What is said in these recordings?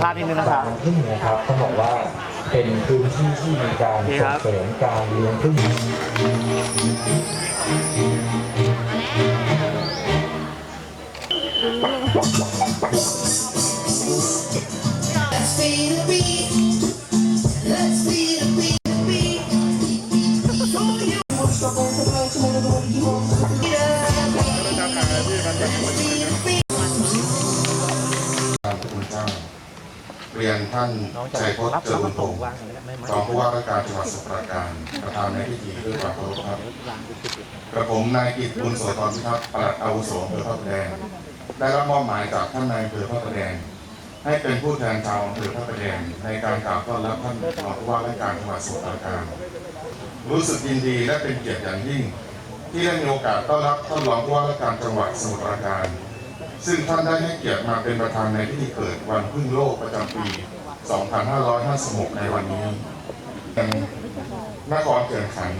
ภาพนิดนึงนะครับพึ่งนะครับต้อบอกว่าเป็นพื้นที่ที่มีการส่งเสริมการเลี้ยงพึ่งการสกุลเจ้า เรียนท่านชัยพจน์เจริญพงศ์รองผู้ว่าราชการจังหวัดสมุทรปราการประธานในพิธีด้วยความเคารพครับกระผมนายกิตบุญโสธรพิทักษ์ปลัดอาวุโสอำเภอพระประแดง ได้รับมอบหมายจากท่านนายอำเภอพระประแดง ให้เป็นผู้แทนชาวอำเภอพระประแดงในการกล่าวต้อนรับท่านรองผู้ว่าราชการจังหวัดสมุทรปราการ รู้สึกยินดีและเป็นเกียรติอย่างยิ่ง ที่ได้มีโอกาสต้อนรับท่านรองผู้ว่าราชการจังหวัดสมุทรปราการ ซึ่งท่านได้ให้เกียรติมาเป็นประธานในพิธีเกิดวันพึ่งโลกประจำปี 2556 ในวันนี้ยังนครเกินขัน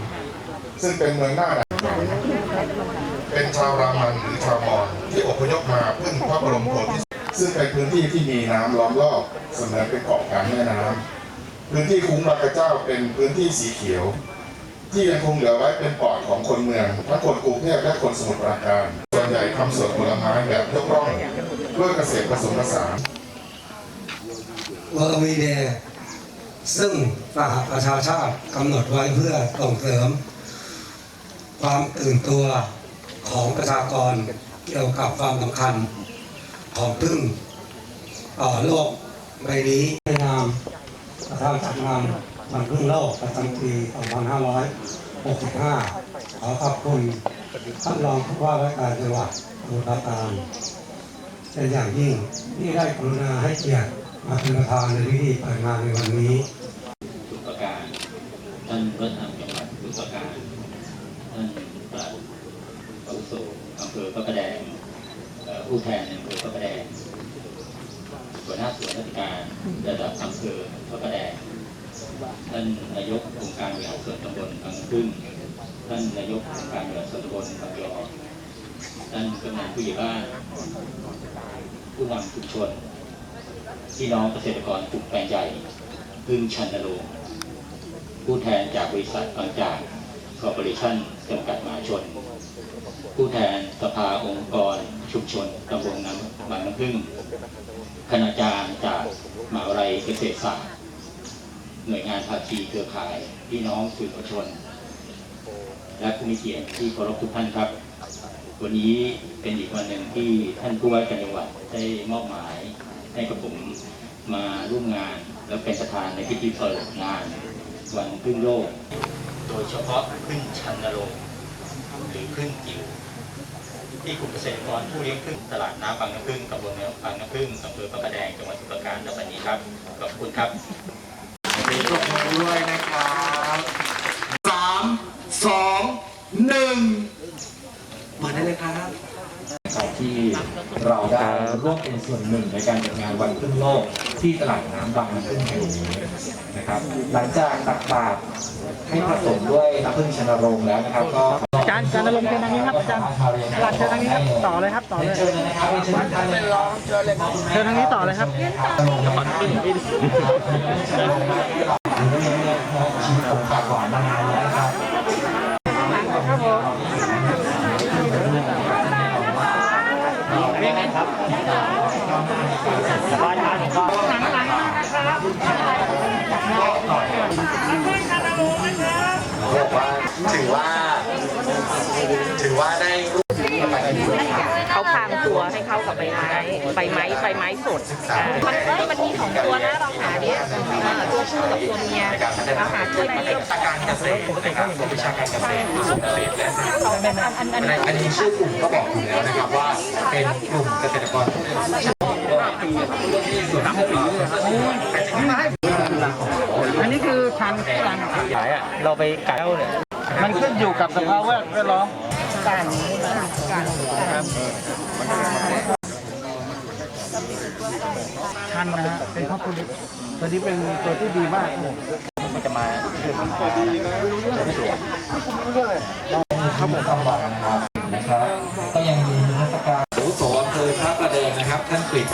ซึ่งเป็นเมืองหน้าด่านเป็นชาวรามันหรือชาวมอญที่อพยพมาพึ่งพระบรมโพธิซึ่งเป็นพื้นที่ที่มีน้ำล้อมรอบเสมือนเป็นเกาะกลางแม่น้ำพื้นที่คุ้งบากระเจ้าเป็นพื้นที่สีเขียว ที่ยังคงเหลือไว้เป็นปอดของคนเมืองทั้งคนกรุงเทพและคนสมุทรปราการ ส่วนใหญ่ทำสวนผลไม้แบบยกร่องด้วยเกษตรผสมผสานเวอร์วีเดซึ่งสหประชาชาติกำหนดไว้เพื่อส่งเสริม ความตื่นตัวของประชากรเกี่ยวกับความสำคัญของพึ่งต่อโลกใบนี้ในนามประธานจัดงาน วันเพึ่งโลกประจำปี2565 ขอขอบคุณท่านรองผู้ว่าราชการจังหวัดสมุทรปราการเป็นอย่างยิ่งที่ได้กรุณาให้เกียรติมาเป็นประธานในพิธีเปิดงานในวันนี้ทุกประการท่านรัฐนำจังหวัดทุกประการท่านปลัดอาวุโสอำเภอพระประแดงผู้แทนอำเภอพระประแดงหัวหน้าส่วนราชการระดับอำเภอพระประแดง ท่านนายกองค์การบริหารส่วนตำบลบางพึ่งท่านนายกองค์การบริหารส่วนตำบลบางยอท่านกำนันผู้ใหญ่บ้านผู้นำชุมชนพี่น้องเกษตรกรกลุ่มแปลงใหญ่พึ่งชันนโรงผู้แทนจากบริษัทบางจากคอร์ปอเรชั่นจำกัดมหาชน ผู้แทนสภาองค์กร ชุมชนตำบลน้ำบางน้ำพึ่งคณาจารย์จากมหาวิทยาลัยเกษตรศาสตร์ หน่วยงานภาคีเครือข่ายพี่น้องสื่อมวลชน และผู้มีเกียรติที่เคารพทุกท่านครับ วันนี้เป็นอีกวันหนึ่งที่ท่านผู้ว่าการจังหวัดได้มอบหมายให้กับผมมาร่วมงาน และเป็นประธานในพิธีเปิดงาน วันพึ่งโลก โดยเฉพาะพึ่งชันนโรงหรือพึ่งจิ๋วที่กลุ่มเกษตรกรผู้เลี้ยงพึ่งตลาดน้ำบางน้ำพึ่งตำบลเมืองบางน้ำพึ่งอำเภอพระประแดงจังหวัดสมุทรปราการในวันนี้ครับขอบคุณครับ มีปรบมือด้วยนะครับสามสองหนึ่งมาได้เลยครับ ที่เราได้ร่วมเป็นส่วนหนึ่งในการจัดงานวันพึ่งโลกที่ตลาดน้ำบางน้ำพึ่งแห่งนี้นะครับ หลังจากตักบาตรให้ผสมด้วยน้ำพึ่งชนโรงแล้วนะครับก็ จารย์อาจารย์นรงค์เชิญทางนี้ครับอาจารย์หลักเชิญทางนี้ครับต่อเลยครับต่อเลยเชิญเลยนะครับเชิญทุกท่านเลยครับเชิญทางนี้ต่อเลยครับชิมของฝากหวานมานานแล้วนะครับบอกว่าถือว่าถือ ว่าได้เขาพรางตัวให้เข้ากับใบไม้ใบไม้ใบไม้สดอ่ามันเอ้ยมันมีสองตัวนะเราหาเนี่ยอ่าตัวผู้กับตัวเมียเราหาช่วยผสมอาการเกษตรนะครับวิชาการเกษตรส่งเกษตรและอันอันอันนี้ชื่อกลุ่มก็บอกอยู่แล้วนะครับว่าเป็นกลุ่มเกษตรกรผู้เลี้ยงพึ่งอันนี้คือชันชันขายอะเราไปกัดเนี่ยมันขึ้นอยู่กับสภาพแวดล้อม การครับท่านนะฮะเป็นข้าวปุ้นตัวนี้เป็นตัวที่ดีมากครับผมมันจะมาคือมันตัวดีนะไม่รู้เรื่องไม่รู้เรื่องเลยครับผมต้องบอกนะครับนะครับ ก็ยังมีนิทรรศการอาวุโสอำเภอพระประแดงนะครับ ท่านกฤษ